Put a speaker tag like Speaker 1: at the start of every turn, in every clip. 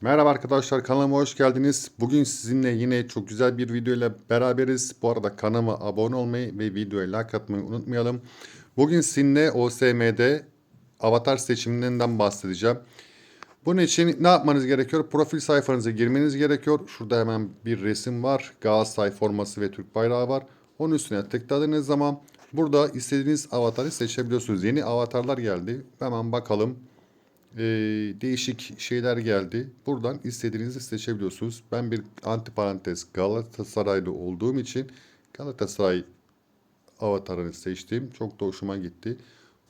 Speaker 1: Merhaba arkadaşlar kanalıma hoş geldiniz. Bugün sizinle yine çok güzel bir video ile beraberiz. Bu arada kanalıma abone olmayı ve videoya like atmayı unutmayalım. Bugün sizinle OSM'de avatar seçiminden bahsedeceğim. Bunun için ne yapmanız gerekiyor? Profil sayfanıza girmeniz gerekiyor. Şurada hemen bir resim var. Galatasaray forması ve Türk bayrağı var. Onun üstüne tıkladığınız zaman burada istediğiniz avatarı seçebiliyorsunuz. Yeni avatarlar geldi. Hemen bakalım. Ee, değişik şeyler geldi. Buradan istediğinizi seçebiliyorsunuz. Ben bir antiparantez Galatasaraylı olduğum için Galatasaray avatarını seçtim. Çok da hoşuma gitti.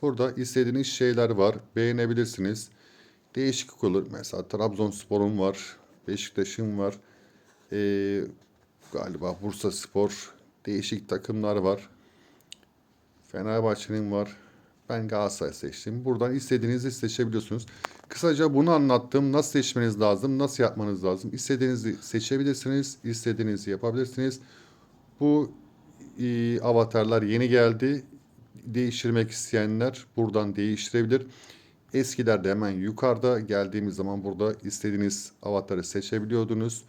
Speaker 1: Burada istediğiniz şeyler var. Beğenebilirsiniz. Değişiklik olur. Mesela Trabzonspor'un var. Beşiktaş'ın var. Ee, galiba Bursa Spor. Değişik takımlar var. Fenerbahçe'nin var. Ben Galatasaray seçtim. Buradan istediğinizi seçebiliyorsunuz. Kısaca bunu anlattım. Nasıl seçmeniz lazım, nasıl yapmanız lazım. İstediğinizi seçebilirsiniz, istediğinizi yapabilirsiniz. Bu e, avatarlar yeni geldi. Değiştirmek isteyenler buradan değiştirebilir. Eskilerde hemen yukarıda geldiğimiz zaman burada istediğiniz avatarı seçebiliyordunuz.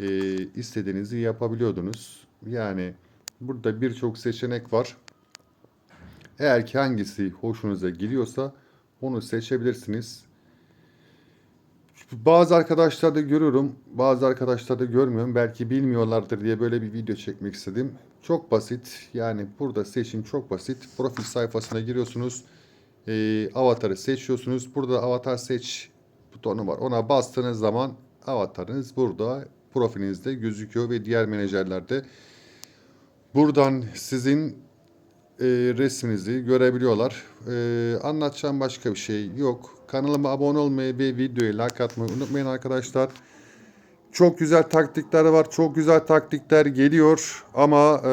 Speaker 1: E, istediğinizi yapabiliyordunuz. Yani burada birçok seçenek var. Eğer ki hangisi hoşunuza gidiyorsa onu seçebilirsiniz. Bazı arkadaşlarda görüyorum, bazı arkadaşlarda görmüyorum. Belki bilmiyorlardır diye böyle bir video çekmek istedim. Çok basit. Yani burada seçim çok basit. Profil sayfasına giriyorsunuz. Ee, avatarı seçiyorsunuz. Burada avatar seç butonu var. Ona bastığınız zaman avatarınız burada profilinizde gözüküyor ve diğer menajerlerde buradan sizin e, resminizi görebiliyorlar. E, anlatacağım başka bir şey yok. Kanalıma abone olmayı ve videoyu like atmayı unutmayın arkadaşlar. Çok güzel taktikler var. Çok güzel taktikler geliyor. Ama e,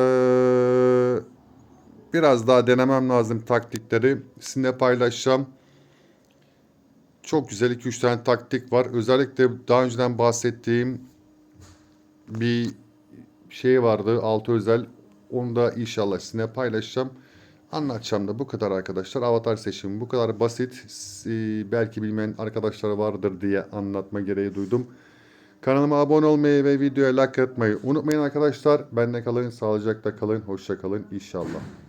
Speaker 1: biraz daha denemem lazım taktikleri. Sizinle paylaşacağım. Çok güzel 2-3 tane taktik var. Özellikle daha önceden bahsettiğim bir şey vardı. Altı özel. Onu da inşallah sizinle paylaşacağım. Anlatacağım da bu kadar arkadaşlar. Avatar seçimi bu kadar basit. Ee, belki bilmeyen arkadaşlar vardır diye anlatma gereği duydum. Kanalıma abone olmayı ve videoya like atmayı unutmayın arkadaşlar. Benle kalın, sağlıcakla kalın, hoşça kalın inşallah.